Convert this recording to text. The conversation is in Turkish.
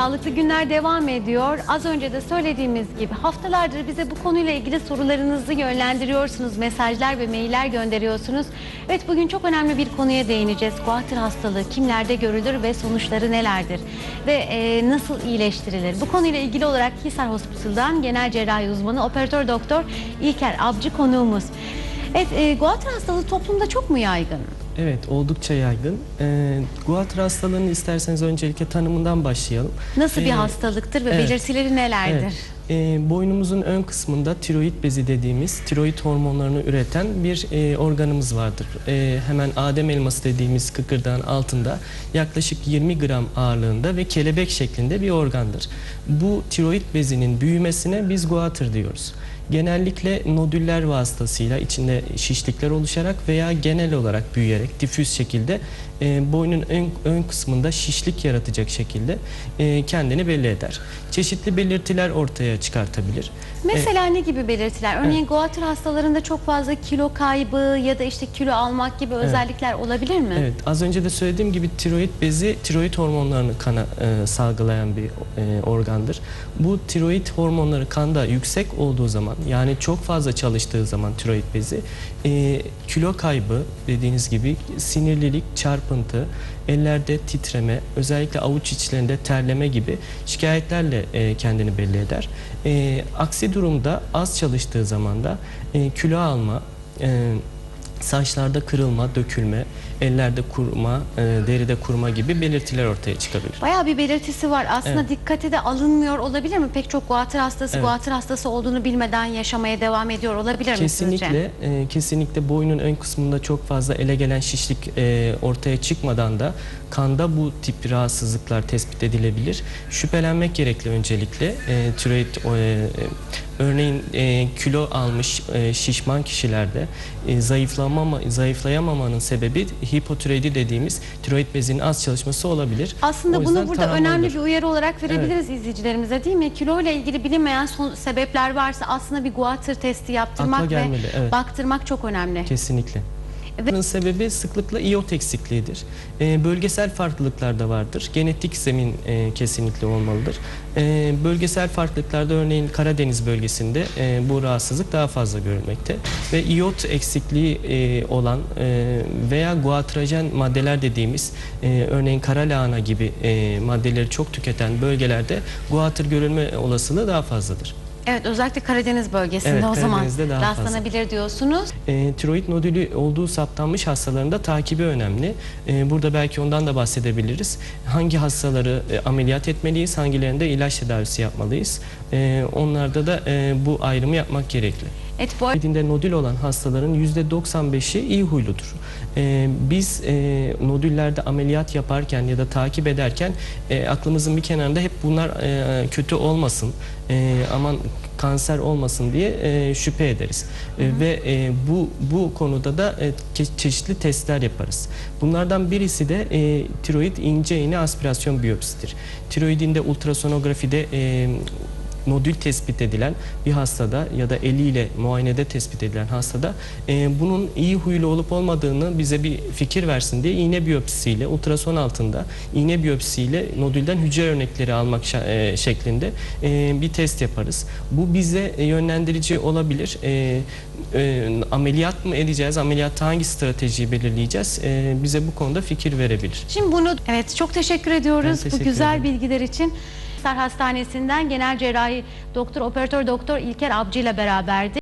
Sağlıklı günler devam ediyor. Az önce de söylediğimiz gibi haftalardır bize bu konuyla ilgili sorularınızı yönlendiriyorsunuz. Mesajlar ve mailler gönderiyorsunuz. Evet bugün çok önemli bir konuya değineceğiz. Guatr hastalığı kimlerde görülür ve sonuçları nelerdir? Ve e, nasıl iyileştirilir? Bu konuyla ilgili olarak Hisar Hospital'dan genel cerrahi uzmanı operatör doktor İlker Avcı konuğumuz. Evet, e, Guatr hastalığı toplumda çok mu yaygın? Evet, oldukça yaygın. Ee, Guatr hastalığını isterseniz öncelikle tanımından başlayalım. Nasıl bir Ee, hastalıktır ve evet. belirtileri nelerdir? Evet. Ee, boynumuzun ön kısmında tiroid bezi dediğimiz tiroid hormonlarını üreten bir e, organımız vardır. E, hemen adem elması dediğimiz kıkırdağın altında yaklaşık 20 gram ağırlığında ve kelebek şeklinde bir organdır. Bu tiroid bezinin büyümesine biz guatr diyoruz. Genellikle nodüller vasıtasıyla içinde şişlikler oluşarak veya genel olarak büyüyerek difüz şekilde e, boynun ön, ön kısmında şişlik yaratacak şekilde e, kendini belli eder. Çeşitli belirtiler ortaya çıkartabilir. Mesela ne gibi belirtiler? Örneğin Guatr hastalarında çok fazla kilo kaybı ya da işte kilo almak gibi özellikler olabilir mi? Evet, az önce de söylediğim gibi tiroid bezi tiroid hormonlarını kana e, salgılayan bir e, organdır. Bu tiroid hormonları kanda yüksek olduğu zaman yani çok fazla çalıştığı zaman tiroid bezi e, kilo kaybı dediğiniz gibi sinirlilik, çarpıntı, ellerde titreme, özellikle avuç içlerinde terleme gibi şikayetlerle e, kendini belli eder. E, aksi durumda az çalıştığı zaman da e, kilo alma, e, saçlarda kırılma, dökülme, ellerde kurma, e, deride kurma gibi belirtiler ortaya çıkabilir. Bayağı bir belirtisi var. Aslında Evet. dikkate de alınmıyor olabilir mi? Pek çok Guatr hastası Evet. Guatr hastası olduğunu bilmeden yaşamaya devam ediyor olabilir mi sizce? Kesinlikle, e, kesinlikle boynun ön kısmında çok fazla ele gelen şişlik e, ortaya çıkmadan da kanda bu tip rahatsızlıklar tespit edilebilir. Şüphelenmek gerekli öncelikle. E, tiroid, e, e, örneğin e, kilo almış e, şişman kişilerde e, zayıflama zayıflayamamanın sebebi hipotiroidi dediğimiz tiroid bezinin az çalışması olabilir. Aslında bunu burada önemli bir uyarı olarak verebiliriz izleyicilerimize değil mi? Kilo ile ilgili bilinmeyen son sebepler varsa aslında bir Guatr testi yaptırmak Akla ve gelmeli, evet. baktırmak çok önemli. Kesinlikle. Bunun sebebi sıklıkla iot eksikliğidir. Ee, bölgesel farklılıklar da vardır. Genetik zemin e, kesinlikle olmalıdır. Ee, bölgesel farklılıklarda örneğin Karadeniz bölgesinde e, bu rahatsızlık daha fazla görülmekte. Ve iot eksikliği e, olan veya guatrajen maddeler dediğimiz örneğin kara lahana gibi maddeleri çok tüketen bölgelerde guatr görülme olasılığı daha fazladır. Evet özellikle Karadeniz bölgesinde Evet, o zaman Karadeniz'de daha fazla. rastlanabilir diyorsunuz. E, tiroid nodülü olduğu saptanmış hastaların da takibi önemli. E, burada belki ondan da bahsedebiliriz. Hangi hastaları e, ameliyat etmeliyiz, hangilerinde ilaç tedavisi yapmalıyız. E, onlarda da e, bu ayrımı yapmak gerekli. Tiroidinde nodül olan hastaların %95'i iyi huyludur. E, biz e, nodüllerde ameliyat yaparken ya da takip ederken e, aklımızın bir kenarında hep bunlar e, kötü olmasın, e, aman kanser olmasın diye e, şüphe ederiz. E, ve e, bu bu konuda da e, çeşitli testler yaparız. Bunlardan birisi de e, tiroid ince iğne aspirasyon biyopsidir. Tiroidinde ultrasonografide e, nodül tespit edilen bir hastada ya da eliyle muayenede tespit edilen hastada e, bunun iyi huylu olup olmadığını bize bir fikir versin diye iğne biyopsisiyle ultrason altında iğne biyopsisiyle nodülden hücre örnekleri almak e, şeklinde e, bir test yaparız. Bu bize e, yönlendirici olabilir. E, e, ameliyat mı edeceğiz? Ameliyatta hangi stratejiyi belirleyeceğiz? E, bize bu konuda fikir verebilir. Şimdi bunu evet çok teşekkür ediyoruz Ben teşekkür bu güzel ederim. bilgiler için. Hisar Hastanesi'nden genel cerrahi doktor operatör doktor İlker Avcı ile beraberdi.